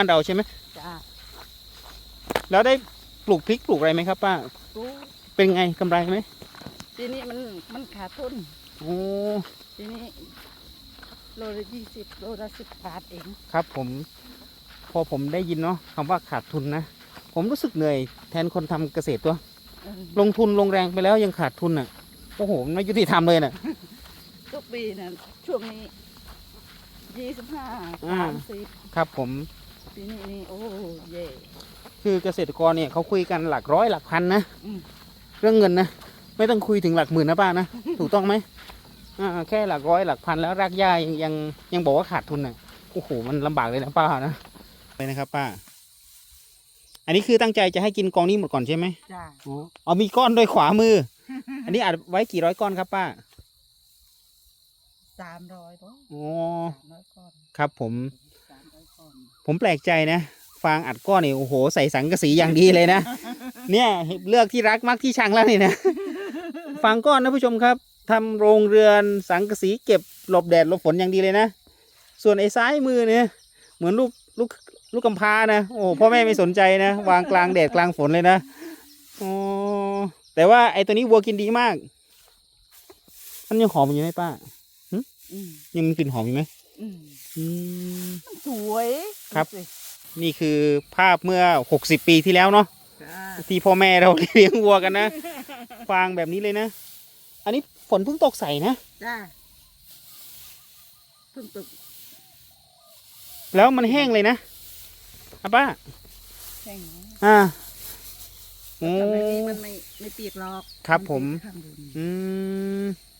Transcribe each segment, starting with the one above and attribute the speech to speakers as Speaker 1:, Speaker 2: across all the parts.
Speaker 1: บ้านเราใช่ไหม
Speaker 2: จ้า
Speaker 1: แล้วได้ปลูกพริกปลูกอะไรไหมครับ ป้า
Speaker 2: รู้
Speaker 1: เป็นไงกำไรไหม
Speaker 2: ทีนี้มันมันขาดทุน
Speaker 1: โอ้
Speaker 2: ทีนี้โลละยี่สิบโลละสิบบาทเอง
Speaker 1: ครับผม พอผมได้ยินเนาะคำว่าขาดทุนนะ ผมรู้สึกเหนื่อยแทนคนทำเกษตรตัว
Speaker 2: เออ
Speaker 1: ลงทุนลงแรงไปแล้วยังขาดทุนอะโอ้โหมันไม่ยุติธรรมเลยน่ะ
Speaker 2: ทุกปีนะช่วงนี้ยี่สิบห้า
Speaker 1: อ่า
Speaker 2: สามสิบ
Speaker 1: ครับผม
Speaker 2: ปีนี้นี่โอ้เย่
Speaker 1: คือเกษตรกรเนี่ยเขาคุยกันหลักร้อยหลักพันนะ
Speaker 2: อืม
Speaker 1: เรื่องเงินนะไม่ต้องคุยถึงหลักหมื่นนะป้านะ ถูกต้องไหมอ่าแค่หลักร้อยหลักพันแล้วรากหญ้ายังยังยังบอกว่าขาดทุนน่ะโอ้โหมันลำบากเลยนะป้านะไปนะครับ ป้า อันนี้คือตั้งใจจะให้กินกองนี้หมดก่อนใช่ไหม
Speaker 2: จ้า
Speaker 1: อ๋อเอามีก้อนด้วยขวามือ อันนี้อัดไว้กี่ร้อยก้อนครับป้า
Speaker 2: สามร้อยร้อย
Speaker 1: อ๋อ
Speaker 2: สามร้อยก้อน
Speaker 1: ครับผม ผมแปลกใจนะ ฟางอัดก้อนนี่โอ้โหใส่สังกะสีอย่างดีเลยนะ เนี่ยเลือกที่รักมักที่ชังแล้วนี่นะ ฟางก้อนนะผู้ชมครับทำโรงเรือนสังกะสีเก็บหลบแดดหลบฝนอย่างดีเลยนะ ส่วนไอ้ซ้ายมือเนี่ยเหมือนลูกลูกลูกกำพร้านะโอ้พ่อแม่ไม่สนใจนะ วางกลางแดดกลางฝนเลยนะอ๋อแต่ว่าไอ้ตัวนี้วัวกินดีมาก มันยังหอมอยู่ไหมป้า
Speaker 2: อืม
Speaker 1: ยังมีกลิ่นหอมอยู่ไหม
Speaker 2: อืม
Speaker 1: อืม
Speaker 2: สวย
Speaker 1: ครับ
Speaker 2: ดูสิ
Speaker 1: นี่คือภาพเมื่อหกสิบปีที่แล้วเนาะ
Speaker 2: จ้า
Speaker 1: ที่พ่อแม่เรา เลี้ยงวัวกันนะฟางแบบนี้เลยนะ อันนี้ฝนเพิ่งตกใส่นะ
Speaker 2: จ้าเพิ่งตก
Speaker 1: แล้วมันแห้งเลยนะอะป้า
Speaker 2: แห้งนะ
Speaker 1: อ่าโอ้
Speaker 2: แต่ไม่มีมันไม่ไม่เปียกหรอก
Speaker 1: ครับผม
Speaker 2: นเปียกข้างบน
Speaker 1: อืมไอ้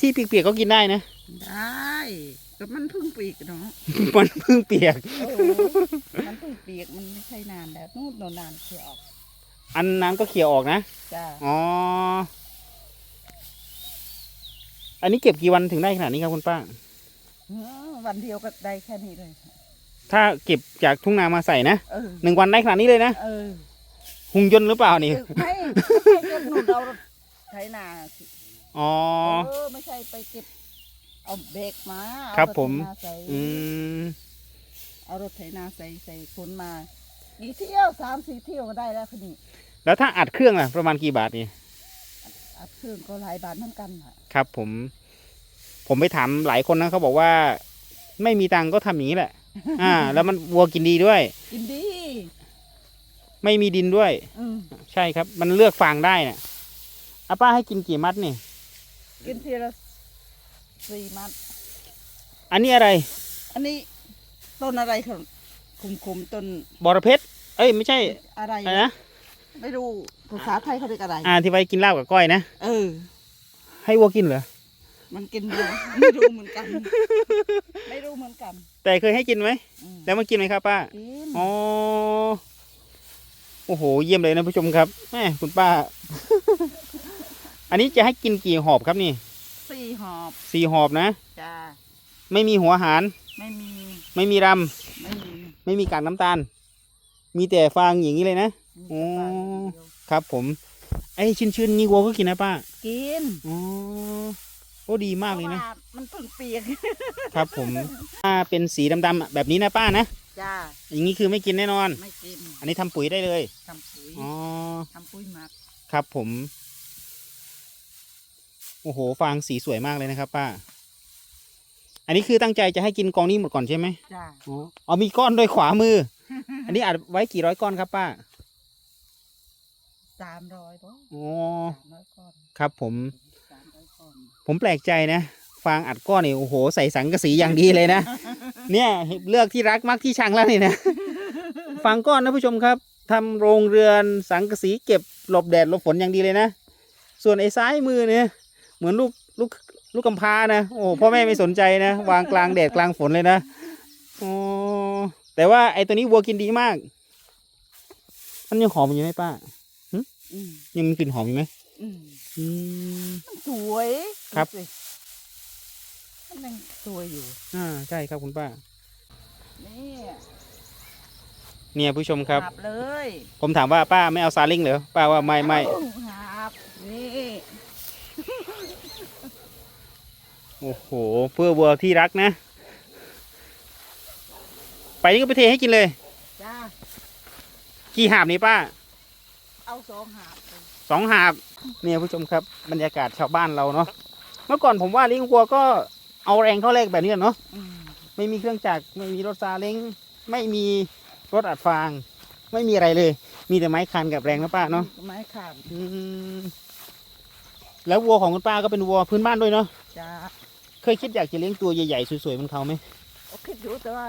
Speaker 1: ที่เปียกๆก็กินได้นะ
Speaker 2: ได้ก็มันเพิ่งเปียกเนาะ
Speaker 1: มันเพิ่งเปียก
Speaker 2: เออมันเพิ่งเปียกมันไม่ใช่นานแล้วนู่นโนนนานเสียออก
Speaker 1: อันน้ำก็เขี่ยออกนะ
Speaker 2: จ้า
Speaker 1: อ๋อ อันนี้เก็บกี่วันถึงได้ขนาดนี้ครับคุณป้า
Speaker 2: เออวันเดียวก็ได้แค่นี้เลย
Speaker 1: ถ้าเก็บจากทุ่งนามาใส่นะ
Speaker 2: เออ
Speaker 1: หนึ่งวันได้ขนาดนี้เลยนะ
Speaker 2: เออ
Speaker 1: หุงยนต์หรือเปล่านี่
Speaker 2: ไม่ไม่ใช่เก็บหนุนเอาไถนาสิ
Speaker 1: อ๋อ
Speaker 2: เออไม่ใช่ไปเก็บเอาเบรกมาเอา
Speaker 1: ครับ
Speaker 2: ถ
Speaker 1: ผม
Speaker 2: ไถนาใส่
Speaker 1: อืม
Speaker 2: เอารถไถนาใส่ใส่ขนมากี่เที่ยวสามสี่เที่ยวก็ได้แล้วคันนี้
Speaker 1: แล้วถ้าอัดเครื่องล่ะ ประมาณกี่บาทนี่
Speaker 2: อัดเครื่องก็หลายบาทเหมือนกันอะ
Speaker 1: ครับผม ผมไปถามหลายคนนะเขาบอกว่า ไม่มีตังค์ก็ทำอย่างนี้แหละ อ่า แล้วมันวัวกินดีด้วย
Speaker 2: กินดี
Speaker 1: ไม่มีดินด้วย
Speaker 2: อืม
Speaker 1: ใช่ครับ มันเลือกฟางได้น่ะอาป้าให้กินกี่มัดนี่
Speaker 2: กินทีละสี่มัด
Speaker 1: อันนี้อะไร
Speaker 2: อันนี้ต้นอะไรครับคุมคุมๆต้น
Speaker 1: บอระเพ็ดเอ้ยไม่ใช่
Speaker 2: อะไร
Speaker 1: อะไรนะ
Speaker 2: ไม่รู้ภาษาไทยเขาเรียกอะไร
Speaker 1: อ่าที่ไว้กินลาบกับก้อยนะ
Speaker 2: เออ
Speaker 1: ให้วัวกินเหรอ
Speaker 2: มันกินอยู่ไม่รู้เหมือนกัน ไม่รู้เหมือนกัน
Speaker 1: แต่เคยให้กินไหม
Speaker 2: อืม
Speaker 1: แล้วมันกินไหมครับป้า
Speaker 2: กิน
Speaker 1: อ๋อ โอ้โห เยี่ยมเลยนะผู้ชมครับ แม่คุณป้า อันนี้จะให้กินกี่หอบครับนี่
Speaker 2: สี่หอบ
Speaker 1: สี่หอบนะ
Speaker 2: จ้า
Speaker 1: ไม่มีหัวหาร
Speaker 2: ไม่มี
Speaker 1: ไม่มีร
Speaker 2: ไม่มีำ
Speaker 1: ไม่มีกากน้ำตาล มีแต่ฟางอย่างนี้เลยนะ
Speaker 2: มีแต่ปลา
Speaker 1: อ๋อ
Speaker 2: อย่างเดียว
Speaker 1: ครับผม ไอ้ชื้นชื้นๆนี่วัวก็กินนะป้า
Speaker 2: กิน
Speaker 1: อ๋อโอ้ดีมากเลยนะ
Speaker 2: พราว่ามันเพิ่งเปียก
Speaker 1: ครับผม ถ้าเป็นสีดำๆอะแบบนี้นะป้านะ
Speaker 2: จ้า
Speaker 1: อย่างนี้คือไม่กินแน่นอน
Speaker 2: ไม่กิน
Speaker 1: อันนี้ทำปุ๋ยได้เลย
Speaker 2: ทำปุ๋ย
Speaker 1: อ๋อ
Speaker 2: ทำปุ๋ยหมัก
Speaker 1: ครับผม โอ้โห ฟางสีสวยมากเลยนะครับ ป้า อันนี้คือตั้งใจจะให้กินกองนี้หมดก่อนใช่ไหม
Speaker 2: จ้า
Speaker 1: อ๋อเอามีก้อนด้วยขวามือ อันนี้อัดไว้กี่ร้อยก้อนครับป้า
Speaker 2: สามร้อยร้อย
Speaker 1: อ๋อ
Speaker 2: สามร้อยก้อน
Speaker 1: ครับผม
Speaker 2: สามร้อยก้อน
Speaker 1: ผมแปลกใจนะ ฟางอัดก้อนนี่โอ้โห ใส่สังกะสีอย่างดีเลยนะ เนี่ยเลือกที่รักมักที่ชังแล้วนี่นะ ฟางก้อนนะผู้ชมครับทำโรงเรือนสังกะสีเก็บหลบแดดหลบฝนอย่างดีเลยนะ ส่วนไอ้ซ้ายมือเนี่ย เหมือนลูกลูกลูกกำพร้านะโอ้พ่อแม่ไม่สนใจนะ วางกลางแดดกลางฝนเลยนะอ๋อแต่ว่าไอ้ตัวนี้วัวกินดีมาก มันยังหอมอยู่ไหมป้า
Speaker 2: อืม
Speaker 1: ยังมีกลิ่นหอมอยู่ไหม
Speaker 2: อืม
Speaker 1: อืม
Speaker 2: มันสวย
Speaker 1: ครับ
Speaker 2: ดูสิมันยังสวยอยู่
Speaker 1: อ่าใช่ครับคุณป้า
Speaker 2: นี่
Speaker 1: เนี่ยผู้ชมครับ
Speaker 2: หาบเลย
Speaker 1: ผมถามว่าป้าไม่เอาซาเล้งเหรอป้าว่าไม่ไม่
Speaker 2: เอาหาบนี่
Speaker 1: โอ้โห เพื่อวัวที่รักนะ ไปนี่ก็ไปเทให้กินเลย
Speaker 2: จ้า
Speaker 1: กี่หาบนี่ป้า
Speaker 2: เอาสองหาบไป
Speaker 1: สองหาบ เนี่ยผู้ชมครับบรรยากาศชาวบ้านเราเนาะ เมื่อก่อนผมว่าเลี้ยงวัวก็เอาแรงเข้าแรกแบบนี้เนาะ
Speaker 2: อืม
Speaker 1: ไม่มีเครื่องจักรไม่มีรถซาเล้งไม่มีรถอัดฟาง ไม่มีอะไรเลย มีแต่ไม้คันกับแรงนะป้าเนาะ
Speaker 2: ไม้ขาด
Speaker 1: อืมแล้ววัวของคุณป้าก็เป็นวัวพื้นบ้านด้วยเนาะ
Speaker 2: จ้า
Speaker 1: เคยคิดอยากจะเลี้ยงตัวใหญ่ๆสวยๆเหมือนเขาไหม
Speaker 2: โอเคอยู่แต่ว่า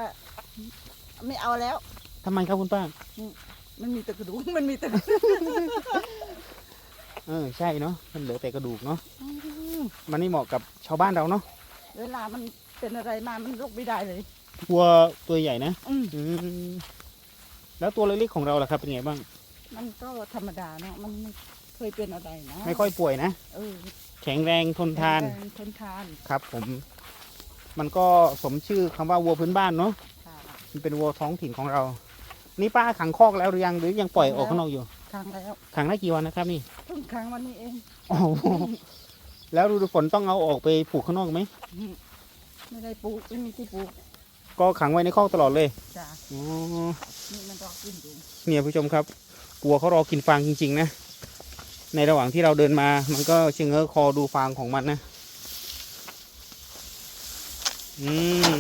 Speaker 2: ไม่เอาแล้ว
Speaker 1: ทำไมครับคุณป้า
Speaker 2: มันมีแต่กระดูกมันมีแต่กระดูก
Speaker 1: เออใช่เนาะมันเหลือแต่กระดูกเนาะมันไม่เหมาะกับชาวบ้านเราเนาะ
Speaker 2: เวลามันเป็นอะไรมามันลุกไม่ได้เลย
Speaker 1: วัวตัวใหญ่นะ
Speaker 2: อืม
Speaker 1: อืมแล้วตัวเล็กๆของเราล่ะครับเป็นไงบ้าง
Speaker 2: มันก็ธรรมดาเนาะมันไม่เคยเป็นอะไรนะ
Speaker 1: ไม่ค่อยป่วยนะ
Speaker 2: เออ
Speaker 1: แข็งแรงทนทาน
Speaker 2: แรงทนทาน
Speaker 1: ครับ ผม มันก็สมชื่อคำว่าวัวพื้นบ้านเนาะ
Speaker 2: ค่ะ
Speaker 1: มันเป็นวัวท้องถิ่นของเรา นี่ป้าขังคอกแล้วหรือยังหรือยังปล่อยออกข้างนอกอยู่
Speaker 2: ครั้งแล้ว
Speaker 1: ขังได้กี่วันนะครับนี่
Speaker 2: เพิ่งครั้งวันนี้เอง
Speaker 1: โอ้โหแล้วฤดูฝนต้องเอาออกไปผูกข้างนอกไหม
Speaker 2: ไม่ได้ปลูกไม่มีที่ปลูก
Speaker 1: ก็ขังไว้ในคอกตลอดเลย
Speaker 2: จ้า
Speaker 1: อ๋อ
Speaker 2: นี่มันรอกินอยู่
Speaker 1: เนี่ยผู้ชมครับกลัวเขารอกินฟางจริงๆนะ ในระหว่างที่เราเดินมา มันก็เชงเง้อคอดูฟางของมันนะ อืม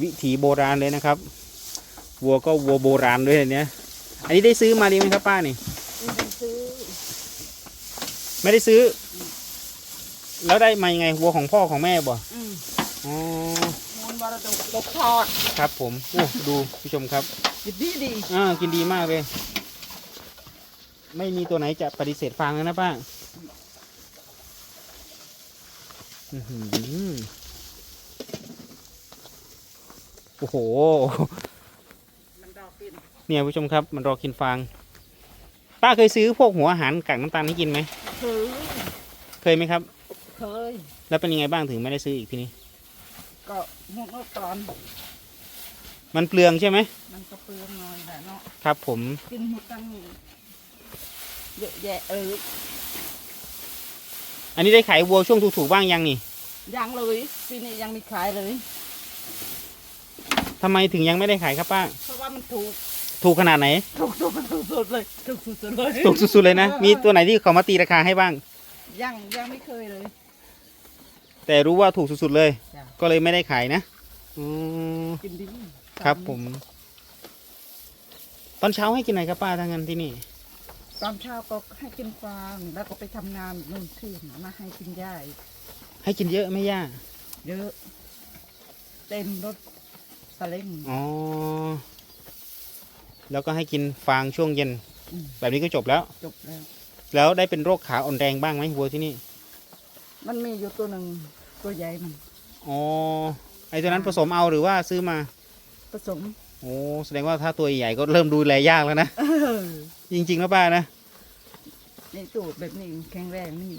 Speaker 1: วิถีโบราณเลยนะครับ วัวก็วัวโบราณด้วยอันเนี้ยอันนี้ได้ซื้อมาดีไหมครับป้านี่
Speaker 2: ไม่ได้ซื้อ
Speaker 1: ไม่ได้ซื้อแล้วได้มายังไงวัวของพ่อของแม่บ่
Speaker 2: อืม
Speaker 1: อ๋อ
Speaker 2: มูลบรดกตกทอด
Speaker 1: ครับผม โอ้ ดูผู้ชมครับ
Speaker 2: กินดีดี
Speaker 1: อ่า กินดีมากเลย ไม่มีตัวไหนจะปฏิเสธฟางแล้วนะป้าอื้อหือโอ้โห
Speaker 2: มันรอกิน
Speaker 1: เนี่ยผู้ชมครับ มันรอกินฟาง ป้าเคยซื้อพวกหัวอาหารกากน้ำตาลให้กินไหม
Speaker 2: เคย
Speaker 1: เคยไหมครับ
Speaker 2: เคย
Speaker 1: แล้วเป็นยังไงบ้างถึงไม่ได้ซื้ออีกทีนี้
Speaker 2: ก็หมดเมื่อก่อน
Speaker 1: มันเปลืองใช่ไหม
Speaker 2: มันก็เปลืองหน่อยแหละเนาะ
Speaker 1: ครับผม
Speaker 2: กินหมดตั้ง เยอะแยะเออ
Speaker 1: อันนี้ได้ขายวัวช่วงถูกๆบ้างยังนี่
Speaker 2: ยังเลยปีนี้ยังไม่ขายเลย
Speaker 1: ทำไมถึงยังไม่ได้ขายครับป้า
Speaker 2: เพราะว่ามันถูก
Speaker 1: ถูกขนาดไหน
Speaker 2: ถูกถูกมันถูกสุดเลยถูกสุดๆเลย
Speaker 1: ถูกสุดๆเลยนะ มีตัวไหนที่เขามาตีราคาให้บ้าง
Speaker 2: ยังยังไม่เคยเลย
Speaker 1: แต่รู้ว่าถูกสุดๆเลย
Speaker 2: จ้ะ
Speaker 1: ก็เลยไม่ได้ขายนะอืม
Speaker 2: กินดี
Speaker 1: ครับผม ตอนเช้าให้กินอะไรครับป้าทั้งนั้นที่นี่
Speaker 2: ตอนเช้าก็ให้กินฟางแล้วก็ไปทำงานนู่นที่มาให้กินหญ้าอีก
Speaker 1: ให้กินเยอะไหม่ย่า
Speaker 2: เยอะ เต็มรถสเล้ง
Speaker 1: อ๋อ แล้วก็ให้กินฟางช่วงเย็น
Speaker 2: อืม
Speaker 1: แบบนี้ก็จบแล้ว
Speaker 2: จบแล้ว
Speaker 1: แล้วได้เป็นโรคขาอ่อนแรงบ้างไหมวัวที่นี่
Speaker 2: มันมีอยู่ตัวหนึ่งตัวใหญ่มัน
Speaker 1: อ๋อ ไอ้ตัวนั้นผสมเอาหรือว่าซื้อมา
Speaker 2: ผสม
Speaker 1: โอ้แสดงว่าถ้าตัวใหญ่ก็เริ่มดูแลยากแล้วนะ
Speaker 2: เออ
Speaker 1: จริง ๆ แล้วป้านะ
Speaker 2: นี่ตูดแบบนี้แข็งแรงนี่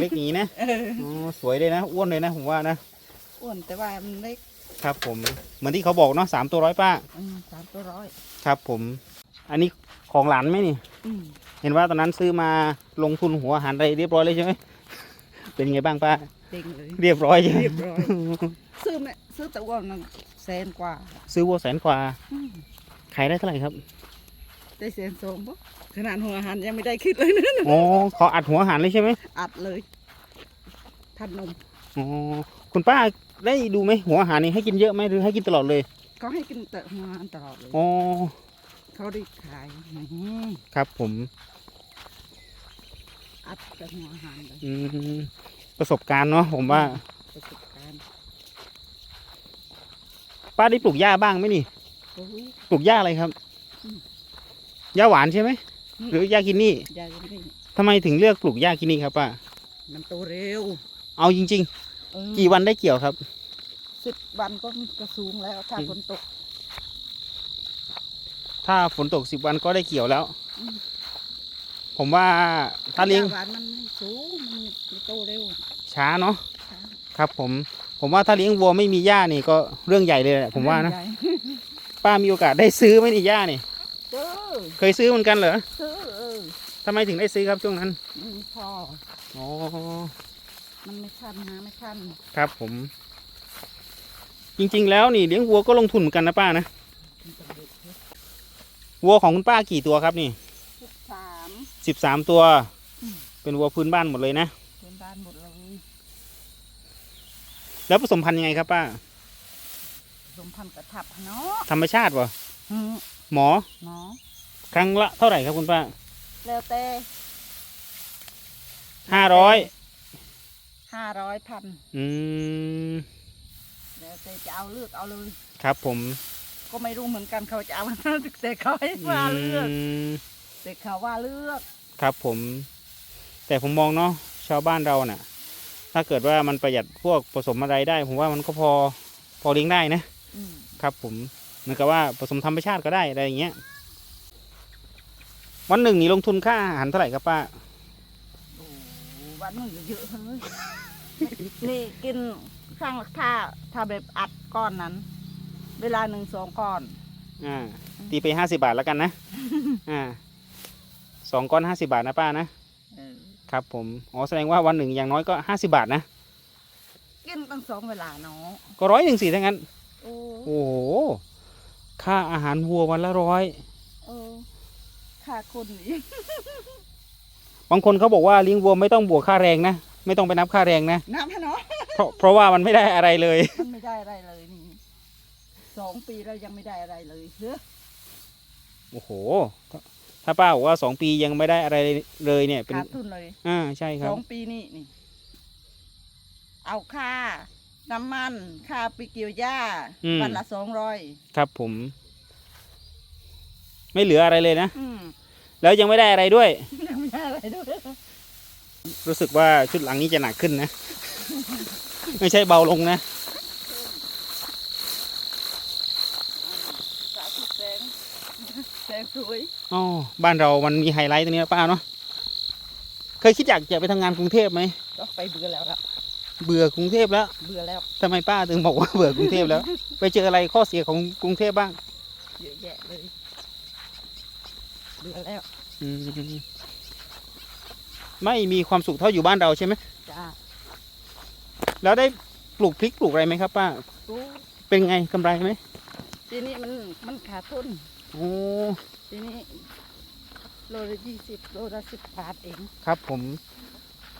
Speaker 1: เล็กๆอย่างนี้นะ
Speaker 2: เออ
Speaker 1: อ๋อสวยเลยนะอ้วนเลยนะผมว่านะ
Speaker 2: อ้วนแต่ว่ามันเล็ก
Speaker 1: ครับผมเหมือนที่เขาบอกเนาะสามตัวร้อยป้า
Speaker 2: อืมสามตัวร้อย
Speaker 1: ครับ ผม อันนี้ของหลานไหมนี่
Speaker 2: อืม
Speaker 1: เห็นว่าตอนนั้นซื้อมาลงทุนหัวอาหารอะไรเรียบร้อยเลยใช่ไหม เป็นไงบ้างป้า
Speaker 2: เด้งเลย
Speaker 1: เรียบร้อยใช่ไหม
Speaker 2: เรียบร้อย ซื้อแม่ซื้อแตะวันมัน แสนกว่า
Speaker 1: ซื้อวัวแสนกว่า
Speaker 2: อืม
Speaker 1: ขายได้เท่าไหร่ครับ
Speaker 2: ได้แสนสองปะขนาดหัวอาหารยังไม่ได้คิดเลยนะ
Speaker 1: อ๋อขออัดหัวอาหารเลยใช่ไหม
Speaker 2: อัดเลยทันนม
Speaker 1: อ๋อคุณป้าได้ดูไหมหัวอาหารนี่ให้กินเยอะไหมหรือให้กินตลอดเลย
Speaker 2: เขาให้กินแต่หัวอาหารตลอดเลย
Speaker 1: อ๋อ
Speaker 2: เขาได้ขายอื้อหือ
Speaker 1: ครับผม
Speaker 2: อัดแต่หัวอาหารเลย
Speaker 1: อืมประสบการณ์เนาะผมว่า
Speaker 2: ประสบการณ์
Speaker 1: ป้าได้ปลูกหญ้าบ้างไหมนี่
Speaker 2: โอ้ย
Speaker 1: ปลูกหญ้าอะไรครับ
Speaker 2: อืม
Speaker 1: หญ้าหวานใช่ไหมหรือหญ้ากินนี่
Speaker 2: ยายยังไม่
Speaker 1: ทำไมถึงเลือกปลูกหญ้ากินนี่ครับป้า
Speaker 2: มันโตเร็ว
Speaker 1: เอาจริง
Speaker 2: เออ
Speaker 1: ๆ กี่วันได้เกี่ยวครับ
Speaker 2: สิบวันก็กระสูงแล้ว ถ้า
Speaker 1: อืม
Speaker 2: ฝนตก
Speaker 1: ถ้าฝนตกสิบวันก็ได้เกี่ยวแล้ว
Speaker 2: อืม
Speaker 1: ผมว่าถ้าเลี้ยง
Speaker 2: หวานมันไม่สูงมันไม่โตเร็ว
Speaker 1: ช้าเนาะ
Speaker 2: ช้า
Speaker 1: ครับผม ผมว่าถ้าเลี้ยงวัวไม่มีหญ้านี่ก็เรื่องใหญ่เลยแหละผมว่านะ
Speaker 2: ใหญ่
Speaker 1: ป้ามีโอกาสได้ซื้อไหมนี่หญ้านี่
Speaker 2: เออ
Speaker 1: เคยซื้อเหมือนกันเหรอ
Speaker 2: ซื้อเออ
Speaker 1: ทำไมถึงได้ซื้อครับช่วงนั้น
Speaker 2: อืมพอ
Speaker 1: อ๋อ
Speaker 2: มันไม่คันหาไม่คัน
Speaker 1: ครับผมมจริงๆแล้วนี่เลี้ยงวัวก็ลงทุนเหมือนกันนะป้านะวัวของคุณป้ากี่ตัวครับนี่
Speaker 2: สิบสาม
Speaker 1: สิบสามตัว
Speaker 2: อืม
Speaker 1: เป็นวัวพื้นบ้านหมดเลยนะ
Speaker 2: เป็นบ้านหมดเลย
Speaker 1: แล้วผสมพันธุ์ยังไงครับป้า
Speaker 2: สมพันธ์กระทับเนาะ
Speaker 1: ธรรมชาติวะ
Speaker 2: อืม
Speaker 1: หมอ
Speaker 2: เนาะ
Speaker 1: ครั้งละเท่าไหร่ครับคุณป้า
Speaker 2: แล้วแต่
Speaker 1: ห้าร้อย
Speaker 2: ห้าร้อยพัน
Speaker 1: อืม
Speaker 2: แล้วแต่จะเอาเลือกเอาเลย
Speaker 1: ครับผม
Speaker 2: ก็ไม่รู้เหมือนกันเขาจะเอาแต่เขาให้ว่าเลือก
Speaker 1: อืม
Speaker 2: แต่เขาว่าเลือก
Speaker 1: ครับผม แต่ผมมองเนาะชาวบ้านเราน่ะ ถ้าเกิดว่ามันประหยัดพวกผสมอะไรได้ ผมว่ามันก็พอพอเลี้ยงได้นะ
Speaker 2: อืม
Speaker 1: ครับ ผมเหมือนกับว่าผสมธรรมชาติก็ได้อะไรอย่างเงี้ย วันหนึ่งนี่ลงทุนค่าอาหารเท่าไหร่ครับป้า
Speaker 2: โอ้วันหนึงก็เยอะเลยนี่กินข้างถ้าถ้าแบบอัดก้อนนั้น เวลาหนึ่งสองก้อน
Speaker 1: อ่าตีไปห้าสิบาทแล้วกันนะ อ่าสองก้อนห้าสิบาทนะป้านะ
Speaker 2: เออ
Speaker 1: ครับผม อ๋อ แสดงว่าวันหนึ่งอย่างน้อยก็ห้าสิบาทนะ
Speaker 2: กินตั้งสองเวลาเนาะ
Speaker 1: ก็ร้อยหนึ่งสี่ทั้งนั้น
Speaker 2: โอ้
Speaker 1: โอ้โห ค่าอาหารวัววันละร้อย
Speaker 2: เออค่าคนอีก
Speaker 1: บางคนเขาบอกว่าเลี้ยงวัวไม่ต้องบวกค่าแรงนะ ไม่ต้องไปนับค่าแรงนะ
Speaker 2: น้ำฮะเนาะ
Speaker 1: เพราะเพราะว่ามันไม่ได้อะไรเลย
Speaker 2: มันไม่ได้อะไรเลยนี่สองปีแล้วยังไม่ได้อะไรเลยเฮ้อ
Speaker 1: โอ้โห ถ้าป้าบอกว่าสองปียังไม่ได้อะไรเลยเนี่ยเป็น
Speaker 2: ขาดทุนเลย
Speaker 1: อ่าใช่ค
Speaker 2: ส
Speaker 1: รับ
Speaker 2: องปีนี่นี่ เอาค่า น้ำมัน ค่าไปเกี่ยวหญ้า
Speaker 1: อืม
Speaker 2: วันละสองร้อย
Speaker 1: ครับผม ไม่เหลืออะไรเลยนะ
Speaker 2: อืม
Speaker 1: แล้วยังไม่ได้อะไรด้วย
Speaker 2: ยังไม่ได้อะไรด้วย
Speaker 1: รู้สึกว่าชุดหลังนี้จะหนักขึ้นนะ ไม่ใช่เบาลงนะ
Speaker 2: สาธุแสงแสงสวย
Speaker 1: อ๋อบ้านเรามันมีไฮไลท์ตรงนี้นะป้าเนาะเคยคิดอยากจะไปทำงานกรุงเทพไหม
Speaker 2: ก็ไปเบื่อแล้วครับ
Speaker 1: เบื่อกรุงเทพแล้ว
Speaker 2: เบื่อแล้ว
Speaker 1: ทำไมป้าถึงบอกว่าเบื่อกรุงเทพแล้ว ไปเจออะไรข้อเสียของกรุงเทพบ้าง
Speaker 2: เยอะแยะเลยเบื่อแล้ว
Speaker 1: อืมไม่มีความสุขเท่าอยู่บ้านเราใช่ไหม
Speaker 2: จ้า
Speaker 1: แล้วได้ปลูกพริกปลูกอะไรไหมครับป้า
Speaker 2: ดู
Speaker 1: เป็นไงกำไรไหม
Speaker 2: ทีนี้มันมันขาดทุน
Speaker 1: โอ้
Speaker 2: ทีนี้โลละยี่สิบโลละสิบบาทเอง
Speaker 1: ครับผม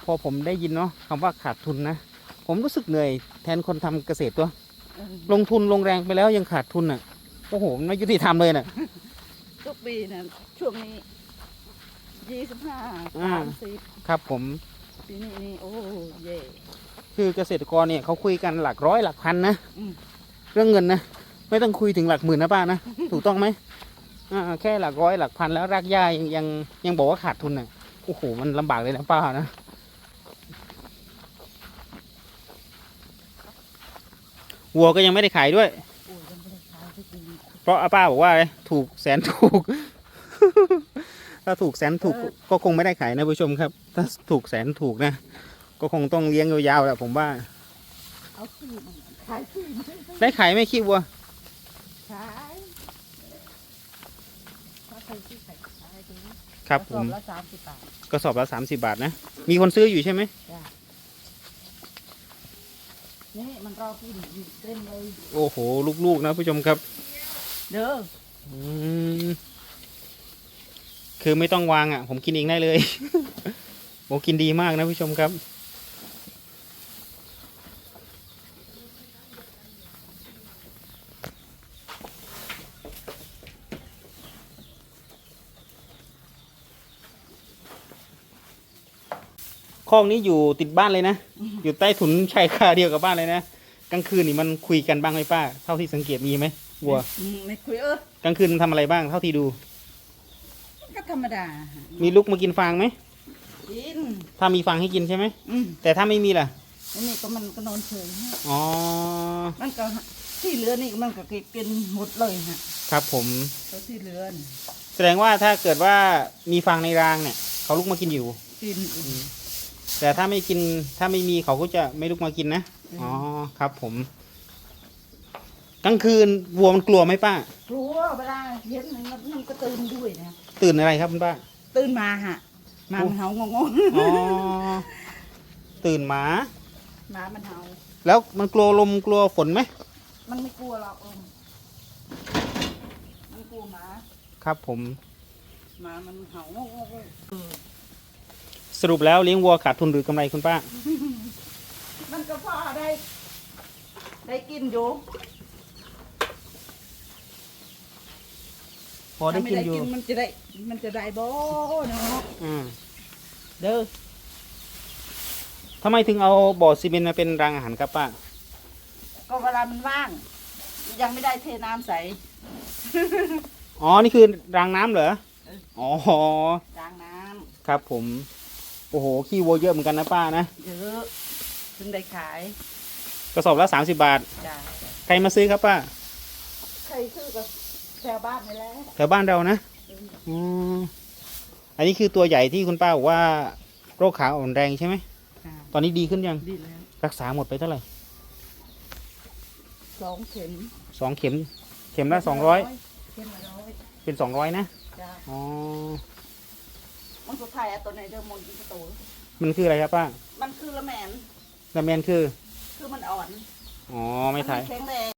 Speaker 1: พอผมได้ยินเนาะคำว่าขาดทุนนะ ผมรู้สึกเหนื่อยแทนคนทำเกษตรตัว
Speaker 2: เออ
Speaker 1: ลงทุนลงแรงไปแล้วยังขาดทุนอะโอ้โหมันไม่ยุติธรรมเลยน่ะ
Speaker 2: ทุกปีนะช่วงนี้ยี่สิบห้า
Speaker 1: อ่า
Speaker 2: สามสิบ
Speaker 1: ครับ ผม
Speaker 2: ปีนี้นี่โอ้เย่
Speaker 1: คือเกษตรกรเนี่ยเขาคุยกันหลักร้อยหลักพันนะ
Speaker 2: อืม
Speaker 1: เรื่องเงินนะไม่ต้องคุยถึงหลักหมื่นนะป้านะถูกต้องไหมอ่า แค่หลักร้อยหลักพันแล้วรากหญ้ายังยังยังบอกว่าขาดทุนอะโอ้โหมันลำบากเลยนะป้านะวัวก็ยังไม่ได้ขายด้วย
Speaker 2: โอ้ยังไม่ได้ขายทุกปี
Speaker 1: เพราะอาป้าบอกว่าอะไรถูกแสนถูก ถ้าถูกแสนถูกก็ก็คงไม่ได้ขายนะผู้ชมครับ ถ้าถูกแสนถูกนะ ก็คงต้องเลี้ยงยาวๆแหละผมว่า
Speaker 2: เอาที่มันขายที่มัน
Speaker 1: ได้ขายไหม่ขี้วัว
Speaker 2: ขายถ้าใครที่ขายขายถึง
Speaker 1: ครับผ
Speaker 2: กะสอ
Speaker 1: ม
Speaker 2: บละสามสิบบาท
Speaker 1: กระสอบละสามสิบาทนะ มีคนซื้ออยู่ใช่ไหม
Speaker 2: นี่มันรอกินอยู่เต็มเลย
Speaker 1: โอ้โห ลูกๆนะผู้ชมครับ
Speaker 2: เด้อ
Speaker 1: อืมคือไม่ต้องวางอะ ผมกินเองได้เลยโอ้กินดีมากนะผู้ชมครับ คอกนี้อยู่ติดบ้านเลยนะ อยู่ใต้ถุนชายคาเดียวกับบ้านเลยนะกลางคืนนี่มันคุยกันบ้างไหมป้า เท่าที่สังเกตมีไหมวัว
Speaker 2: อืมไม่คุยเออ ก
Speaker 1: ลางคืนทำอะไรบ้างเท่าที่ดู
Speaker 2: ก็ธรรมดา
Speaker 1: มีลุกมากินฟางไหม
Speaker 2: กิน
Speaker 1: ถ้ามีฟางให้กินใช่ไหม
Speaker 2: อืม
Speaker 1: แต่ถ้าไม่มีล่ะ
Speaker 2: อันนี้ก็มันก็นอนเฉยฮะ
Speaker 1: อ๋อ
Speaker 2: มันก็ที่เหลือนี่มันก็กินหมดเลยฮะ
Speaker 1: ครับผม
Speaker 2: ตัวที่เหลือนี่
Speaker 1: แสดงว่าถ้าเกิดว่ามีฟางในรางเนี่ย เขาลุกมากินอยู่
Speaker 2: กิน
Speaker 1: แต่ถ้าไม่กินถ้าไม่มีเขาก็จะไม่ลุกมากินนะ อ๋อครับผม กลางคืนวัวมันกลัวไหมป้า
Speaker 2: กลัวเวลาเห็นมันมันก็ตื่นด้วยนะ
Speaker 1: ตื่นอะไรครับคุณป้า
Speaker 2: ตื่นมาฮะหมามันเห่างง
Speaker 1: อ๋อตื่นหมา
Speaker 2: ๆหมามันเห่า
Speaker 1: แล้วมันกลัวลมกลัวฝนไหม
Speaker 2: กมันไม่กลัวหรอกเอมมันกลัวหมา
Speaker 1: ครับผม
Speaker 2: หมามันเห่าเออ
Speaker 1: สรุปแล้วเลี้ยงวัวขาดทุนหรือกำไรคุณป้า
Speaker 2: มันก็พอได้ ได้กินอยู่
Speaker 1: พอได้กินอยู่
Speaker 2: ถ้าม่มันจะได้ มันจะได้บ่เนาะ
Speaker 1: อืม
Speaker 2: เด้อ
Speaker 1: ทำไมถึงเอาบ่อซีเมนต์มาเป็นรางอาหารครับป้า
Speaker 2: ก็เวลามันว่าง ยังไม่ได้เทน้ำใส่
Speaker 1: อ๋อ นี่คือรางน้ำเหรอ
Speaker 2: เออ
Speaker 1: อ๋อ
Speaker 2: ล้างน้
Speaker 1: ครับผม โอ้โห ขี้วัวเยอะเหมือนกันนะป้านะำ
Speaker 2: เยอะถึงได้ขาย
Speaker 1: กระสอบละสามสิบาท
Speaker 2: จ้า
Speaker 1: ใครมาซื้อครับป้า
Speaker 2: ใครซื้อกับแถวบ้านนี่แหละ
Speaker 1: แถวบ้านเรานะอืมอันนี้คือตัวใหญ่ที่คุณป้าบอกว่า โรคขาอ่อนแรงใช่ไหม
Speaker 2: จ้า
Speaker 1: ตอนนี้ดีขึ้นยัง
Speaker 2: ดีแล้ว
Speaker 1: รักษาหมดไปเท่าไหร่
Speaker 2: สองเข็ม
Speaker 1: สองเข็ม เข็มละสองร้อย
Speaker 2: เข็มละร้อย
Speaker 1: เป็นสองร้อยนะ
Speaker 2: จ้า
Speaker 1: อ๋อ
Speaker 2: มันสุดท้ายอะตัวไหนเดิมมนกินประตู
Speaker 1: มันคืออะไรครับป้า
Speaker 2: มันคือละแมน
Speaker 1: ละเมนคือ
Speaker 2: คือมันอ่อน
Speaker 1: อ๋อไม่ถ่าย
Speaker 2: นแข็งแรง